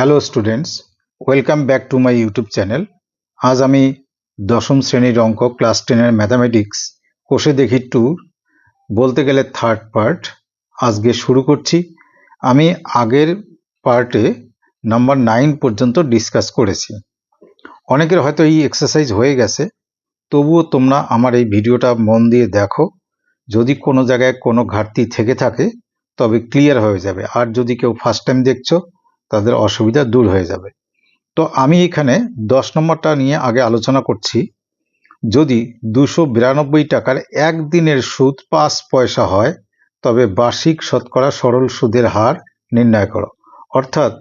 Hello students, welcome back to my YouTube channel. আজ আমি দশম শ্রেণির অঙ্ক ক্লাস টেনের ম্যাথামেটিক্স কোষে দেখি টু বলতে গেলে থার্ড পার্ট আজকে শুরু করছি। আমি আগের পার্টে নাম্বার নাইন পর্যন্ত ডিসকাস করেছি। অনেকের হয়তো এই এক্সারসাইজ হয়ে গেছে। তবুও তোমরা আমার এই ভিডিওটা মন দিয়ে দেখো। যদি কোনো জায়গায় কোনো ঘাটতি থেকে থাকে, তবে ক্লিয়ার হয়ে যাবে। আর যদি কেউ ফার্স্ট টাইম দেখছ তাদের অসুবিধা দূর হয়ে যাবে। তো আমি এখানে দশ নম্বরটা নিয়ে আগে আলোচনা করছি। যদি দুশো বিরানব্বই টাকার একদিনের সুদ পাঁচ পয়সা হয়, তবে বার্ষিক শতকরা সরল সুদের হার নির্ণয় করো। অর্থাৎ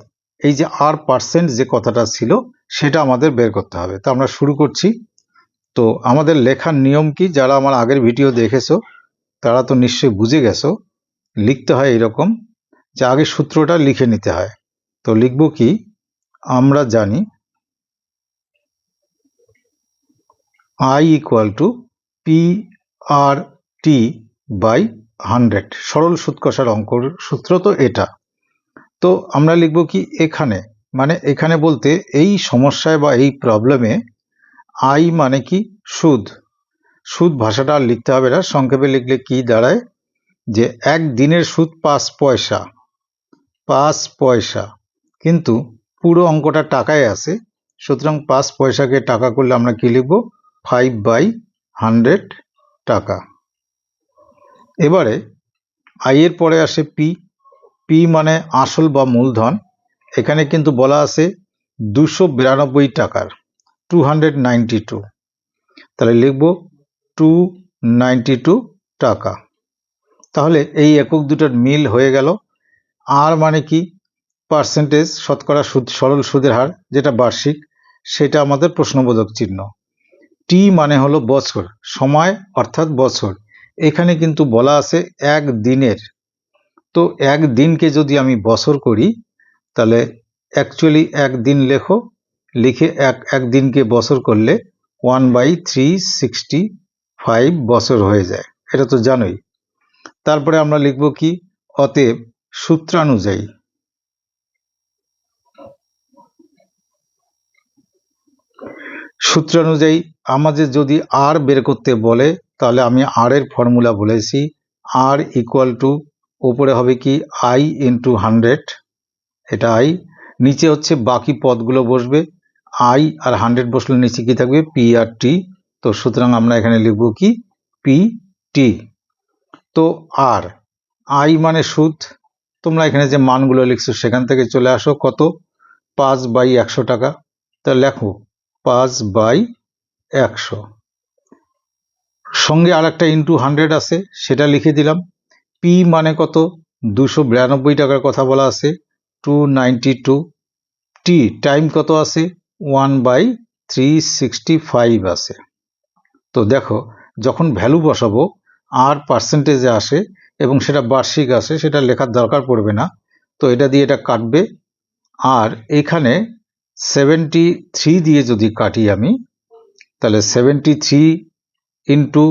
এই যে আর পার্সেন্ট যে কথাটা ছিল, সেটা আমাদের বের করতে হবে। তো আমরা শুরু করছি। তো আমাদের লেখার নিয়ম কি? যারা আমার আগের ভিডিও দেখেছ, তারা তো নিশ্চয়ই বুঝে গেছো। লিখতে হয় এরকম যে আগে সূত্রটা লিখে নিতে হয়। তো লিখব কি? আমরা জানি I equal to P R T by hundred সরল সুদ কষার অঙ্কর সূত্র তো এটা। তো আমরা লিখব কি? এখানে। মানে এখানে বলতে এই সমস্যায় বা এই প্রবলেমে আই মানে কি? সুদ। সুদ ভাষাটা আর লিখতে হবে না। সংক্ষেপে লিখলে কি দাঁড়ায়? যে এক দিনের সুদ পাঁচ পয়সা। পাঁচ পয়সা। কিন্তু পুরো অঙ্কটা টাকায় আছে। সুতরাং পাঁচ পয়সাকে টাকা করলে আমরা কী লিখব? ফাইভ বাই হান্ড্রেড টাকা। এবারে আইয়ের পরে আসে পি পি মানে আসল বা মূলধন। এখানে কিন্তু বলা আছে দুশো বিরানব্বই টাকার টু হান্ড্রেড নাইনটি টু তাহলে লিখব টু নাইনটি টু টাকা। তাহলে এই একক দুটোর মিল হয়ে গেল। আর মানে কি? পার্সেন্টেজ শতকরা সুদ, সরল সুদের হার যেটা বার্ষিক, সেটা আমাদের প্রশ্নবোধক চিহ্ন। টি মানে হলো বছর, সময় অর্থাৎ বছর। এখানে কিন্তু বলা আছে এক দিনের। তো এক দিনকে যদি আমি বছর করি, তাহলে অ্যাকচুয়ালি এক দিন লেখো, লিখে এক এক দিনকে বছর করলে one by three sixty five বছর হয়ে যায়। এটা তো জানোই। তারপরে আমরা লিখব কি? অতএব সূত্রানুযায়ী। সূত্রানুযায়ী, আমাদের যদি আর বের করতে বলে, তাহলে আমি আর এর ফর্মুলা বলেছি। আর ইকুয়াল টু ওপরে হবে কি? আই ইন্টু হান্ড্রেড এটা আই নিচে হচ্ছে বাকি পদগুলো বসবে। আই আর হান্ড্রেড বসলে নিচে কি থাকবে? পি আর টি তো সুতরাং আমরা এখানে লিখব কি? পি টি তো আর আই মানে সুদ। তোমরা এখানে যে মানগুলো লিখছো, সেখান থেকে চলে আসো। কত? পাঁচ বাই একশো টাকা। তা লেখো। পাঁচ বাই একশো। সঙ্গে আর একটা ইন্টু হান্ড্রেড আছে, সেটা লিখে দিলাম। পি মানে কত? দুশো বিরানব্বই টাকার কথা বলা আছে। Two ninety two T time কত আছে? One by three sixty five আছে। তো দেখো, যখন ভ্যালু বসাবো আর পার্সেন্টেজে আসে এবং সেটা বার্ষিক আসে, সেটা লেখার দরকার পড়বে না। তো এটা দিয়ে এটা কাটবে। আর এখানে সেভেন্টি থ্রি দিয়ে যদি কাটি আমি, তাহলে সেভেন্টি থ্রি ইন্টু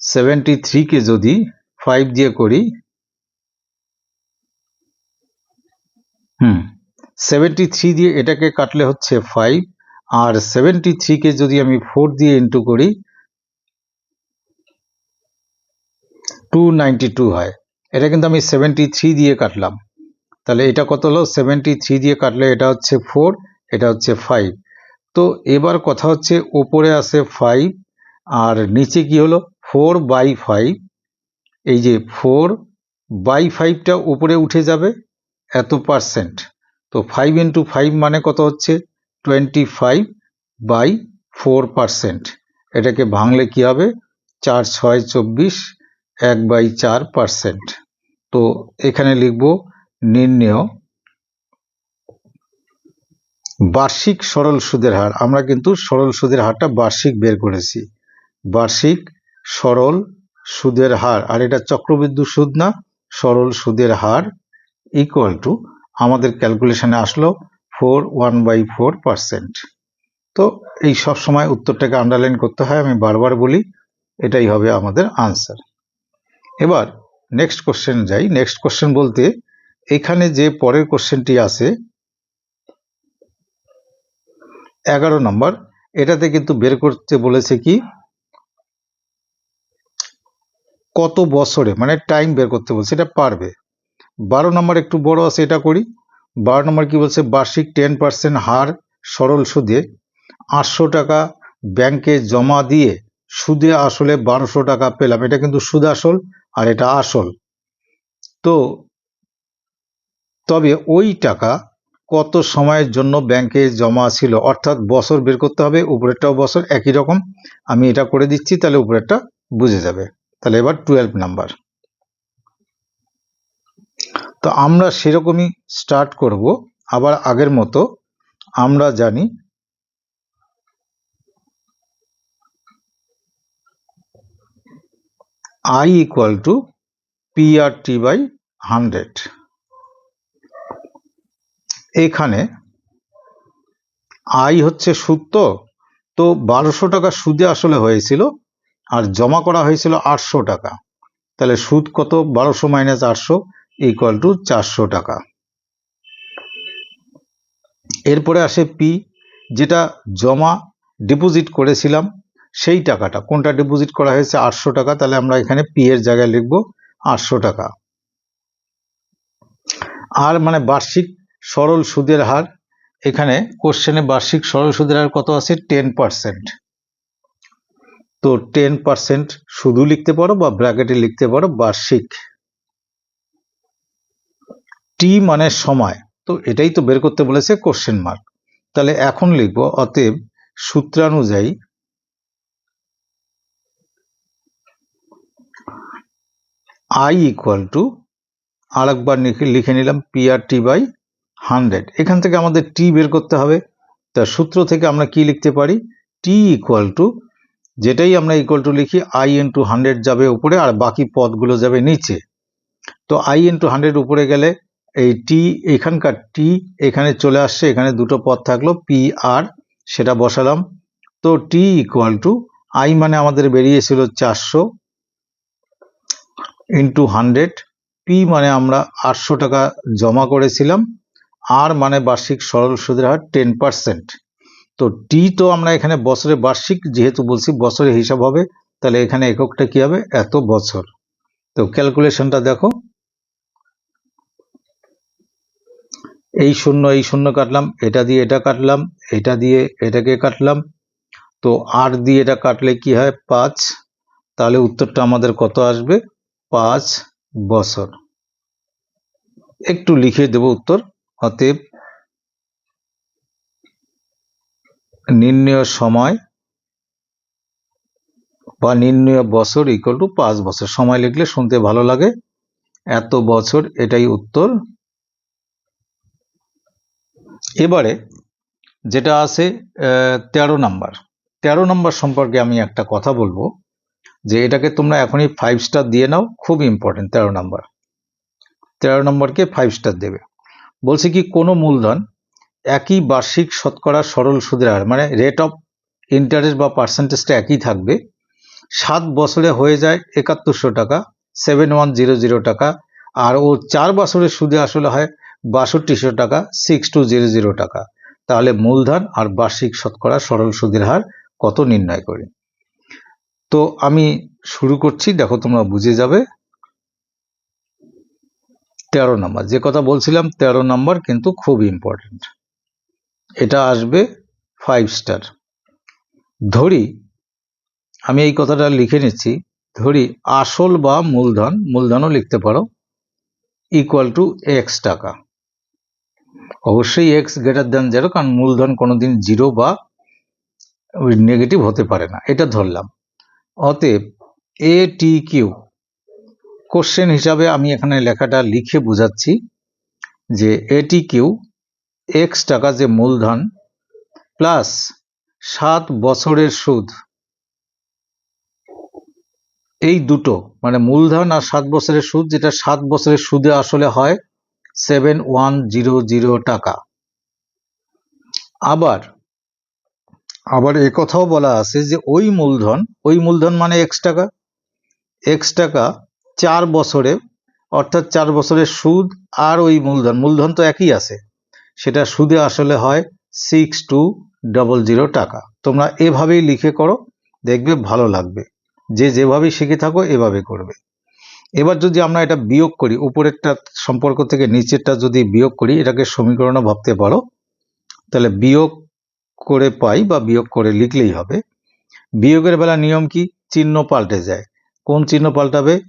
সেভেন্টি থ্রিকে যদি ফাইভ দিয়ে করি, হুম সেভেন্টি থ্রি দিয়ে এটাকে কাটলে হচ্ছে ফাইভ আর সেভেন্টি থ্রিকে যদি আমি ফোর দিয়ে ইন্টু করি টু নাইনটি টু হয়। এটা কিন্তু আমি সেভেন্টি থ্রি দিয়ে কাটলাম। তাহলে এটা কত হলো? সেভেন্টি থ্রি দিয়ে কাটলে এটা হচ্ছে ফোর এটা হচ্ছে ফাইভ তো এবার কথা হচ্ছে ওপরে আছে ফাইভ আর নিচে কি হলো? ফোর বাই ফাইভ এই যে ফোর বাই ফাইভটা উপরে উঠে যাবে এত পার্সেন্ট তো ফাইভ ইন্টু ফাইভ মানে কত হচ্ছে? Twenty five by four percent এটাকে ভাঙলে কি হবে? চার, ছয়, চব্বিশ, এক বাই চার পার্সেন্ট তো এখানে লিখব নির্ণেয় বার্ষিক সরল সুদের হার, আমরা কিন্তু সরল সুদের হারটা বার্ষিক বের করেছি। বার্ষিক সরল সুদের হার, আর এটা চক্রবৃদ্ধি সুদ না, সরল সুদের হার ইকুয়াল টু আমাদের ক্যালকুলেশনে আসলো four one by four percent তো এই সব সময় উত্তরটাকে আন্ডারলাইন করতে হয়, আমি বারবার বলি, এটাই হবে আমাদের আনসার এবার নেক্সট কোশ্চেন যাই। নেক্সট কোশ্চেন বলতে, এখানে যে পরের কোশ্চেনটি আছে এগারো নম্বর। এটাতে কিন্তু বের করতে বলেছে কি? কত বছরে মানে টাইম বের করতে বলছে এটা পারবে। বারো নম্বর একটু বড় আছে, এটা করি। বারো নম্বর কি বলছে? বার্ষিক টেন পার্সেন্ট হার সরল সুদে আটশো টাকা ব্যাংকে জমা দিয়ে সুদে আসলে বারোশো টাকা পেলাম। এটা কিন্তু সুদ আসল আর এটা আসল। তো তবে ওই টাকা কত সময়ের জন্য ব্যাংকে জমা ছিল? অর্থাৎ বছর বের করতে হবে, উপরেরটাও বছর একই রকম। আমি এটা করে দিচ্ছি, তাহলে উপরেরটা বুঝে যাবে। তাহলে এবার টুয়েলভ নাম্বার তো আমরা সেরকমই স্টার্ট করব। আবার আগের মতো আমরা জানি I equal to P R T by hundred এখানে আই হচ্ছে সুদ তো তো বারোশো টাকা সুদে আসলে হয়েছিল আর জমা করা হয়েছিল আটশো টাকা। তাহলে সুদ কত? বারোশো মাইনাস আটশো ইকুয়াল টু চারশো টাকা। এরপরে আসে পি যেটা জমা ডিপোজিট করেছিলাম, সেই টাকাটা। কোনটা ডিপোজিট করা হয়েছে? আটশো টাকা। তাহলে আমরা এখানে পি এর জায়গায় লিখব আটশো টাকা। আর মানে বার্ষিক সরল সুদের হার। এখানে কোশ্চেনে বার্ষিক সরল সুদের হার কত আছে? টেন পার্সেন্ট তো টেন পার্সেন্ট শুধু লিখতে পারো বা ব্র্যাকেটে লিখতে পারো বার্ষিক। টি মানে সময়। তো এটাই তো বের করতে বলেছে কোশ্চেন মার্ক তাহলে এখন লিখব, অতএব সূত্রানুযায়ী আই ইকুয়াল টু আর একবার লিখে নিলাম P R T by hundred. এখান থেকে আমাদের টি বের করতে হবে। তার সূত্র থেকে আমরা কি লিখতে পারি? টি ইকুয়াল টু, যেটাই আমরা ইকুয়াল টু লিখি, আই ইন্টু হান্ড্রেড যাবে উপরে আর বাকি পদগুলো যাবে নিচে। তো আই ইন্টু হান্ড্রেড উপরে গেলে এই টি, এখানকার টি এখানে চলে আসছে, এখানে দুটো পদ থাকল, পি আর, সেটা বসালাম। তো টি ইকুয়াল টু, আই মানে আমাদের বেরিয়েছিল চারশো ইন্টু হান্ড্রেড, পি মানে আমরা আটশো টাকা জমা করেছিলাম। আর মানে বার্ষিক সরল সুদের হার টেন পার্সেন্ট তো টি তো আমরা এখানে বছরে বার্ষিক, যেহেতু বলছি বছরে হিসাব হবে, তাহলে এখানে এককটা কি হবে? এত বছর। তো ক্যালকুলেশনটা দেখো। এই শূন্য এই শূন্য কাটলাম, এটা দিয়ে এটা কাটলাম, এটা দিয়ে এটাকে কাটলাম। তো আর দিয়ে এটা কাটলে কি হয়? পাঁচ। তাহলে উত্তরটা আমাদের কত আসবে? পাঁচ বছর। একটু লিখে দেব উত্তর। অতএব নির্ণয় সময় বা নির্ণয় বছর ইকুয়াল টু পাঁচ বছর। সময় লিখলে শুনতে ভালো লাগে। এত বছর এটাই উত্তর। এবারে যেটা আছে তেরো নাম্বার। তেরো নাম্বার সম্পর্কে আমি একটা কথা বলব, যে এটাকে তোমরা এখনই ফাইভ স্টার দিয়ে নাও। খুব ইম্পর্টেন্ট তেরো নাম্বার। তেরো নম্বরকে ফাইভ স্টার দেবে। বলছে কি, কোনো মূলধন একই বার্ষিক শতকরা সরল সুদের হার মানে রেট অফ ইন্টারেস্ট বা পার্সেন্টেজটা একই থাকবে। সাত বছরে হয়ে যায় একাত্তরশো টাকা সেভেন ওয়ান জিরো জিরো টাকা, আর ও চার বছরের সুদে আসলে হয় বাষট্টিশো টাকা সিক্স টু জিরো জিরো টাকা। তাহলে মূলধন আর বার্ষিক শতকরা সরল সুদের হার কত নির্ণয় করি? তো আমি শুরু করছি, দেখো তোমরা বুঝে যাবে। তেরো নম্বর। যে কথা বলছিলাম, তেরো নম্বর কিন্তু খুব ইম্পর্টেন্ট এটা আসবে ফাইভ স্টার ধরি, আমি এই কথাটা লিখে নিচ্ছি। ধরি, আসল বা মূলধন, মূলধনও লিখতে পারো ইকুয়াল টু এক্স টাকা। অবশ্যই এক্স গ্রেটার দেন জিরো কারণ মূলধন কোনোদিন জিরো বা নেগেটিভ হতে পারে না। এটা ধরলাম। অতএব এ টি কিউ কোশ্চেন হিসাবে আমি এখানে লেখাটা লিখে বোঝাচ্ছি যে এটি কিউ এক্স টাকা যে মূলধন প্লাস সাত বছরের সুদ, এই দুটো মানে মূলধন আর সাত বছরের সুদ, যেটা সাত বছরের সুদে আসলে হয় সেভেন ওয়ান জিরো জিরো টাকা। আবার আবার কথাও বলা আছে যে ওই মূলধন ওই মূলধন মানে এক্স টাকা এক্স টাকা চার বছরে, অর্থাৎ চার বছরের সুদ আর ওই মূলধন মূলধন তো একই আছে, সেটা সুদে আসলে হয় সিক্স টু ডবল জিরো টাকা। তোমরা এভাবেই লিখে করো, দেখবে ভালো লাগবে। যে যেভাবে শিখে থাকো, এভাবে করবে। এবার যদি আমরা এটা বিয়োগ করি, উপরেরটা সম্পর্ক থেকে নিচেরটা যদি বিয়োগ করি, এটাকে সমীকরণও ভাবতে পারো। তাহলে বিয়োগ করে পাই বা বিয়োগ করে লিখলেই হবে। বিয়োগের বেলা নিয়ম কি? চিহ্ন পাল্টে যায়। কোন চিহ্ন পাল্টাবে?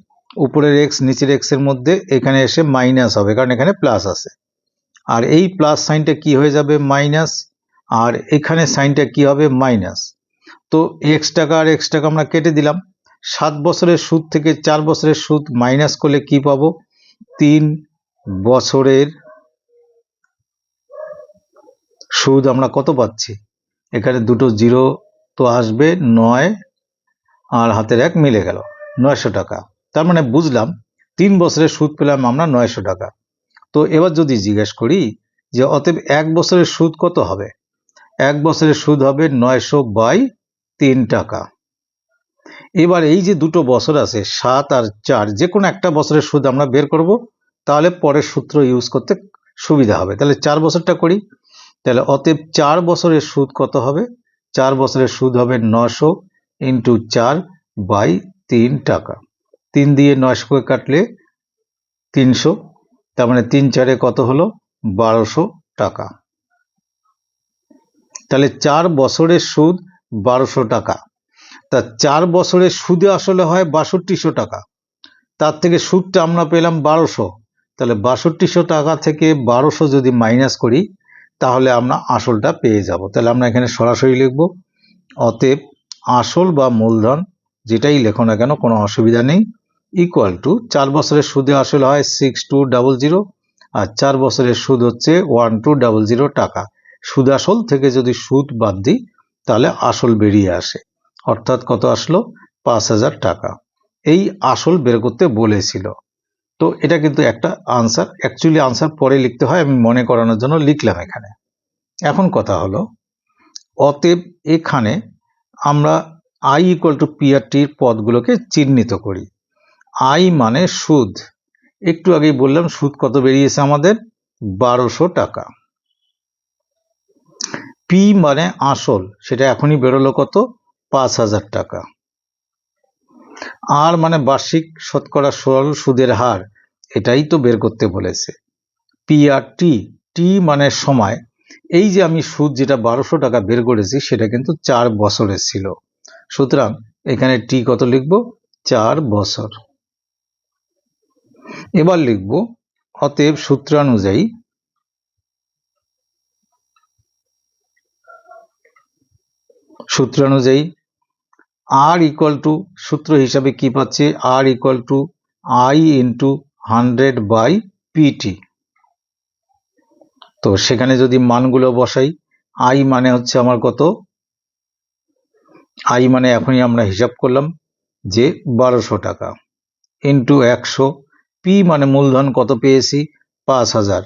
উপরের এক্স নিচের এক্সের মধ্যে এখানে এসে মাইনাস হবে, কারণ এখানে প্লাস আছে। আর এই প্লাস সাইনটা কি হয়ে যাবে? মাইনাস আর এখানে সাইনটা কি হবে? মাইনাস তো এক্স টাকা আর এক্স টাকা আমরা কেটে দিলাম। সাত বছরের সুদ থেকে চার বছরের সুদ মাইনাস করলে কি পাবো? তিন বছরের সুদ আমরা কত পাচ্ছি? এখানে দুটো জিরো তো আসবে নয়, আর হাতের এক মিলে গেল, নয়শো টাকা। তার মানে বুঝলাম তিন বছরের সুদ পেলাম আমরা নয়শো টাকা। তো এবার যদি জিজ্ঞেস করি যে অতএব এক বছরের সুদ কত হবে? এক বছরের সুদ হবে নয়শো বাই তিন টাকা। এবার এই যে দুটো বছর আছে, সাত আর চার, যে কোনো একটা বছরের সুদ আমরা বের করব, তাহলে পরের সূত্র ইউজ করতে সুবিধা হবে। তাহলে চার বছরটা করি। তাহলে অতএব চার বছরের সুদ কত হবে? চার বছরের সুদ হবে নশো ইন্টু চার বাই তিন টাকা। তিন দিয়ে নয়শোকে কাটলে তিনশো, তার মানে তিন চারে কত হলো? বারোশো টাকা। তাহলে চার বছরের সুদ বারোশো টাকা। তা চার বছরের সুদে আসলে হয় বাষট্টিশো টাকা। তার থেকে সুদটা আমরা পেলাম বারোশো। তাহলে বাষট্টিশো টাকা থেকে বারোশো যদি মাইনাস করি, তাহলে আমরা আসলটা পেয়ে যাব। তাহলে আমরা এখানে সরাসরি লিখব, অতএব আসল বা মূলধন যেটাই লেখো না কেন, কোনো অসুবিধা নেই। ইকুয়াল টু চার বছরের সুদে আসল হয় সিক্স টু ডাবল জিরো আর চার বছরের সুদ হচ্ছে ওয়ান টু ডাবল জিরো টাকা। সুদ আসল থেকে যদি সুদ বাদ দিই, তাহলে আসল বেরিয়ে আসে। অর্থাৎ কত আসলো? পাঁচ হাজার টাকা। এই আসল বের করতে বলেছিল। তো এটা কিন্তু একটা আনসার অ্যাকচুয়ালি আনসার পরে লিখতে হয়, আমি মনে করানোর জন্য লিখলাম এখানে। এখন কথা হলো, অতএব এখানে আমরা আই ইকুয়াল টু পিআরটির পদগুলোকে চিহ্নিত করি। আই মানে সুদ। একটু আগেই বললাম, সুদ কত বেরিয়েছে আমাদের? বারোশো টাকা। পি মানে আসল, সেটা এখনই বেরোলো কত? পাঁচ হাজার টাকা। আর মানে বার্ষিক শতকরা সরল সুদের হার, এটাই তো বের করতে বলেছে। পি আর টি টি মানে সময়। এই যে আমি সুদ যেটা বারোশো টাকা বের করেছি, সেটা কিন্তু চার বছরের ছিল। সুতরাং এখানে টি কত লিখব? চার বছর। এবার লিখব, অতএব সূত্রানুযায়ী সূত্রানুযায়ী আর ইকুয়াল টু সূত্র হিসাবে কি পাচ্ছে? R equal to I into hundred by PT তো সেখানে যদি মানগুলো বসাই আই মানে হচ্ছে আমার কত? আই মানে এখনই আমরা হিসাব করলাম যে বারোশো টাকা। ইন্টু একশো পি মানে মূলধন কত পেয়েছি? পাঁচ হাজার।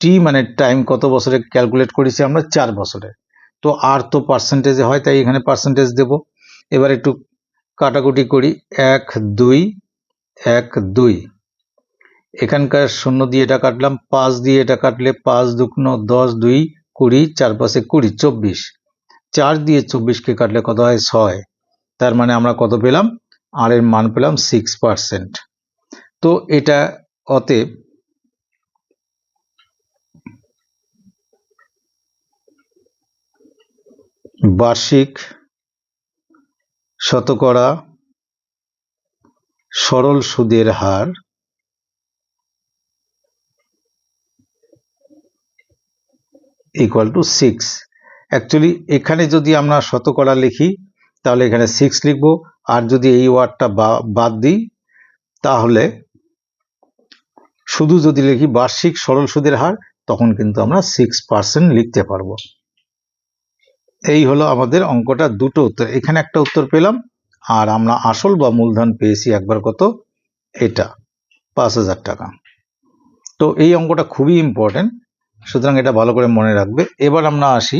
টি মানে টাইম কত বছরে ক্যালকুলেট করেছি আমরা? চার বছরে। তো আর তো পার্সেন্টেজে হয়, তাই এখানে পার্সেন্টেজ দেব। এবার একটু কাটাকুটি করি। এক, দুই এক, দুই। এখানকার শূন্য দিয়ে এটা কাটলাম। পাঁচ দিয়ে এটা কাটলে পাঁচ দুগ্ন দশ, দুই, কুড়ি চার পাশে কুড়ি, চব্বিশ। চার দিয়ে চব্বিশকে কাটলে কত হয়? ছয়। তার মানে আমরা কত পেলাম? আর এর মান পেলাম সিক্স পার্সেন্ট তো এটা অতএব বার্ষিক শতকরা সরল সুদের হার ইকুয়াল টু সিক্স অ্যাকচুয়ালি এখানে যদি আমরা শতকরা লিখি, তাহলে এখানে সিক্স লিখব। আর যদি এই ওয়ার্ডটা বাদ দিই, তাহলে শুধু যদি লিখি বার্ষিক সরল সুদের হার, তখন কিন্তু আমরা সিক্স পার্সেন্ট লিখতে পারব। এই হলো আমাদের অঙ্কটা দুটো উত্তর। এখানে একটা উত্তর পেলাম, আর আমরা আসল বা মূলধন পেয়েছি একবার কত? এটা, পাঁচ হাজার টাকা। তো এই অঙ্কটা খুবই ইম্পর্টেন্ট সুতরাং এটা ভালো করে মনে রাখবে। এবার আমরা আসি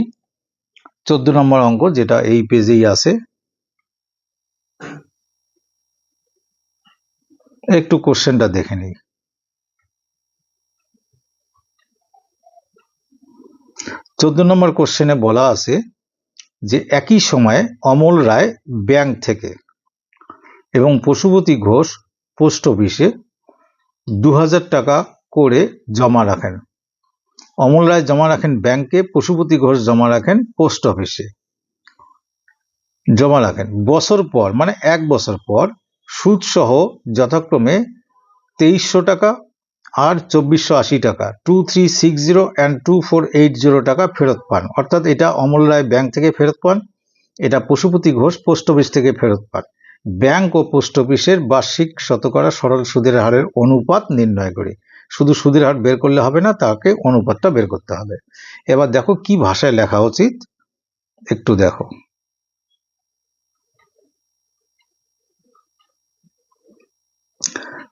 চোদ্দ নম্বর অঙ্ক, যেটা এই পেজেই আছে। একটু কোশ্চেনটা দেখে নিই। চোদ্দ নম্বর কোশ্চেনে বলা আছে যে একই সময়ে অমল রায় ব্যাংক থেকে এবং পশুপতি ঘোষ পোস্ট অফিসে দু হাজার টাকা করে জমা রাখেন। অমল রায় জমা রাখেন ব্যাংকে পশুপতি ঘোষ জমা রাখেন পোস্ট অফিসে জমা রাখেন। বছর পর মানে এক বছর পর সুদ সহ যথাক্রমে তেইশশো টাকা আর চব্বিশশো আশি টাকা। Two three six zero and two four eight zero টাকা ফেরত পান। অর্থাৎ এটা অমল রায় ব্যাংক থেকে ফেরত পান। এটা পশুপতি ঘোষ পোস্ট অফিস থেকে ফেরত পান। ব্যাংক ও পোস্ট অফিসের বার্ষিক শতকরা সরল সুদের হারের অনুপাত নির্ণয় করি। শুধু সুদের হার বের করলে হবে না, তাকে অনুপাতটা বের করতে হবে। এবার দেখো কি ভাষায় লেখা উচিত। একটু দেখো।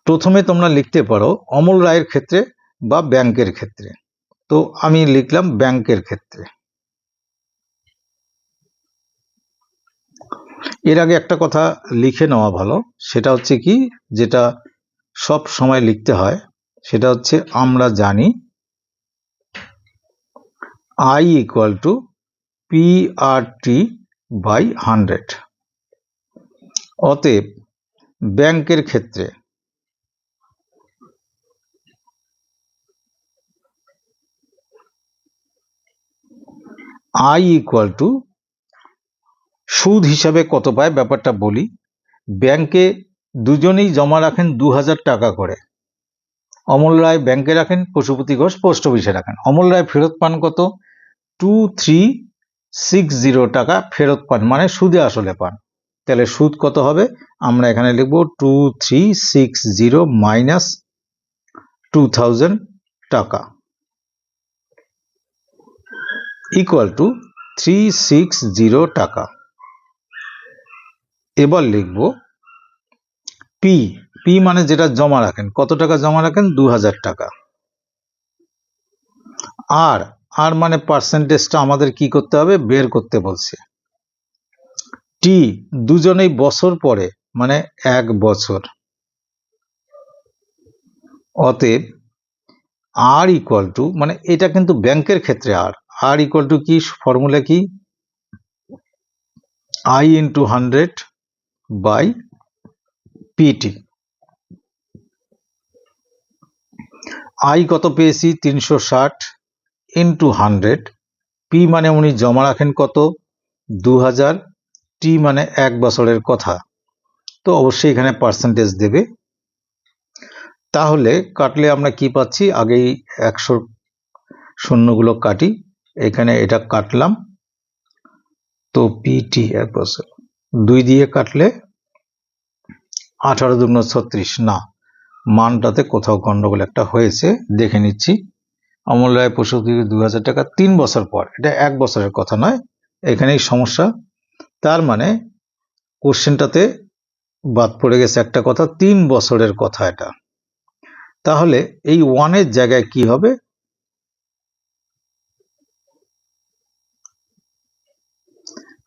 প্রথমে তোমরা লিখতে পারো অমল রায়ের ক্ষেত্রে বা ব্যাংকের ক্ষেত্রে। তো আমি লিখলাম ব্যাংকের ক্ষেত্রে। এর আগে একটা কথা লিখে নেওয়া ভালো, সেটা হচ্ছে কি, যেটা সব সময় লিখতে হয়, সেটা হচ্ছে আমরা জানি I equal to P R T by hundred অতএব ব্যাংকের ক্ষেত্রে আই ইকুয়াল টু সুদ হিসাবে কত পায়? ব্যাপারটা বলি। ব্যাংকে দুজনেই জমা রাখেন দু হাজার টাকা করে। অমল রায় ব্যাংকে রাখেন, পশুপতি ঘোষ পোস্ট অফিসে রাখেন। অমল রায় ফেরত পান কত? টু থ্রি সিক্স জিরো টাকা ফেরত পান মানে সুদে আসলে পান। তাহলে সুদ কত হবে? আমরা এখানে লিখব two three six zero minus two thousand টাকা। Equal to three six zero টাকা। এবার লিখব পি পি মানে যেটা জমা রাখেন, কত টাকা জমা রাখেন? দু হাজার টাকা। আর আর মানে পার্সেন্টেজটা আমাদের কি করতে হবে? বের করতে বলছে। টি দুজনেই বছর পরে মানে এক বছর। অতএব আর ইকুয়াল টু মানে এটা কিন্তু ব্যাংকের ক্ষেত্রে আর আর ইকুয়াল টু কি ফর্মুলা কি I into hundred by PT I কত পেয়েছি? তিনশো ষাট ইন্টু হান্ড্রেড পি মানে উনি জমা রাখেন কত? দু হাজার টি মানে এক বছরের কথা। তো অবশ্যই এখানে পার্সেন্টেজ দেবে। তাহলে কাটলে আমরা কি পাচ্ছি? আগেই একশো শূন্যগুলো কাটি। এখানে এটা কাটলাম। তো পিটি এক বছর। দুই দিয়ে কাটলে আঠারো দুগুণ ছত্রিশ। না, মানটাতে কোথাও গন্ডগোল একটা হয়েছে, দেখে নিচ্ছি। অমল রায় পশু দু হাজার টাকা তিন বছর পর। এটা এক বছরের কথা নয়, এখানেই সমস্যা। তার মানে কোশ্চেনটাতে বাদ পড়ে গেছে একটা কথা, তিন বছরের কথা এটা। তাহলে এই ওয়ানের জায়গায় কি হবে?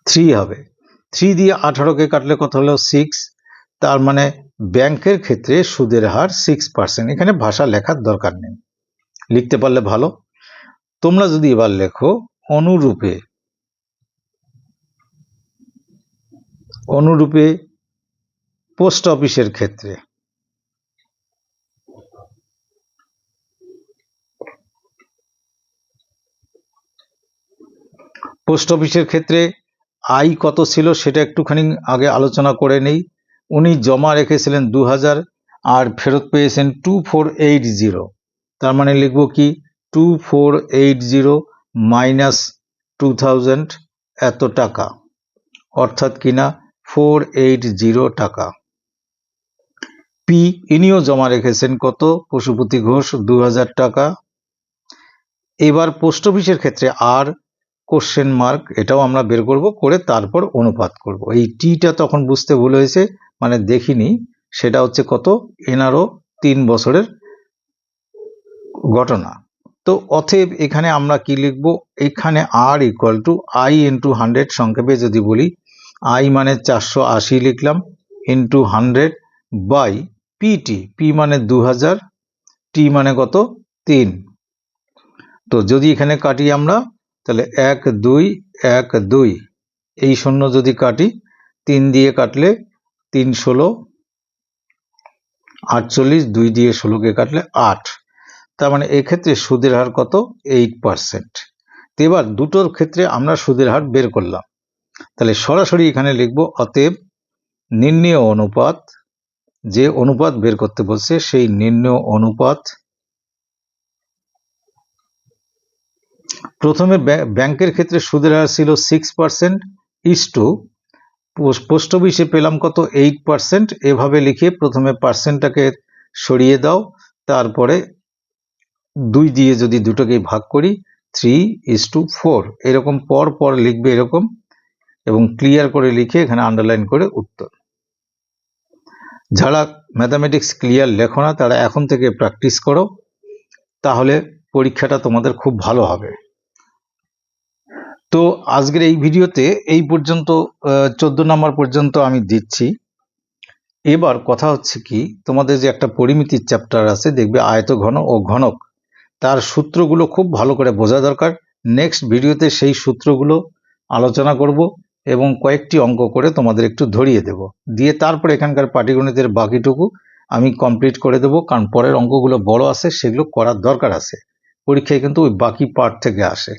থ্রি হবে। থ্রি দিয়ে আঠারোকে কাটলে কত হলো? সিক্স তার মানে ব্যাংকের ক্ষেত্রে সুদের হার সিক্স পার্সেন্ট এখানে ভাষা লেখার দরকার নেই। লিখতে পারলে ভালো। তোমরা যদি এবার লেখো, অনুরূপে অনুরূপে পোস্ট অফিসের ক্ষেত্রে, পোস্ট অফিসের ক্ষেত্রে আই কত ছিল সেটা একটুখানি আগে আলোচনা করে নেই। উনি জমা রেখেছিলেন দু হাজার আর ফেরত পেয়েছেন টু ফোর এইট জিরো তার মানে লিখব কি? Two four eight zero minus two thousand এত টাকা। অর্থাৎ কিনা ফোর এইট জিরো টাকা। পি ইনিও জমা রেখেছেন কত? পশুপতি ঘোষ দু হাজার টাকা। এবার পোস্ট অফিসের ক্ষেত্রে আর কোশ্চেন মার্ক এটাও আমরা বের করব, করে তারপর অনুপাত করব। এই টিটা তখন বুঝতে ভুল হয়েছে মানে দেখিনি, সেটা হচ্ছে কত? এনারও তিন বছরের ঘটনা। তো অথেব এখানে আমরা কি লিখব? এখানে R equal to I into hundred সংক্ষেপে যদি বলি আই মানে চারশো আশি লিখলাম into hundred by PT P মানে দু হাজার টি মানে কত? তিন। তো যদি এখানে কাটি আমরা তাহলে এক, দুই এক, দুই। এই শূন্য যদি কাটি, তিন দিয়ে কাটলে তিন ষোলো, আটচল্লিশ, দুই দিয়ে ষোলোকে কাটলে আট। তার মানে এক্ষেত্রে সুদের হার কত? এইট পার্সেন্ট এবার দুটোর ক্ষেত্রে আমরা সুদের হার বের করলাম। তাহলে সরাসরি এখানে লিখব, অতএব নির্ণয় অনুপাত, যে অনুপাত বের করতে বলছে, সেই নির্ণয় অনুপাত প্রথমে ব্যা- ব্যাংকের ক্ষেত্রে সুদের হার ছিল six percent is to post অফিসে পেলাম কত এইট পার্সেন্ট এভাবে লিখে প্রথমে পার্সেন্টটাকে সরিয়ে দাও, তারপরে দুই দিয়ে যদি দুটোকেই ভাগ করি থ্রি ইস টু ফোর এরকম পর পর লিখবে এরকম, এবং ক্লিয়ার করে লিখে এখানে আন্ডারলাইন করে উত্তর। যারা ম্যাথামেটিক্স ক্লিয়ার লেখো না, তারা এখন থেকে প্র্যাকটিস করো, তাহলে পরীক্ষাটা তোমাদের খুব ভালো হবে। তো আজকের এই ভিডিওতে এই পর্যন্ত চোদ্দ নম্বর পর্যন্ত আমি দিচ্ছি। এবার কথা হচ্ছে কি, তোমাদের যে একটা পরিমিতির চ্যাপ্টার আছে, দেখবে আয়ত ঘন ও ঘনক। তার সূত্রগুলো খুব ভালো করে বোঝা দরকার। নেক্সট ভিডিওতে সেই সূত্রগুলো আলোচনা করব এবং কয়েকটি অঙ্ক করে তোমাদের একটু ধরিয়ে দেব। দিয়ে তারপর এখানকার পাটিগণিতের বাকিটুকু আমি কমপ্লিট করে দেবো, কারণ পরের অঙ্কগুলো বড় আছে, সেগুলো করার দরকার আছে। পরীক্ষায় কিন্তু ওই বাকি পার্ট থেকে আসে।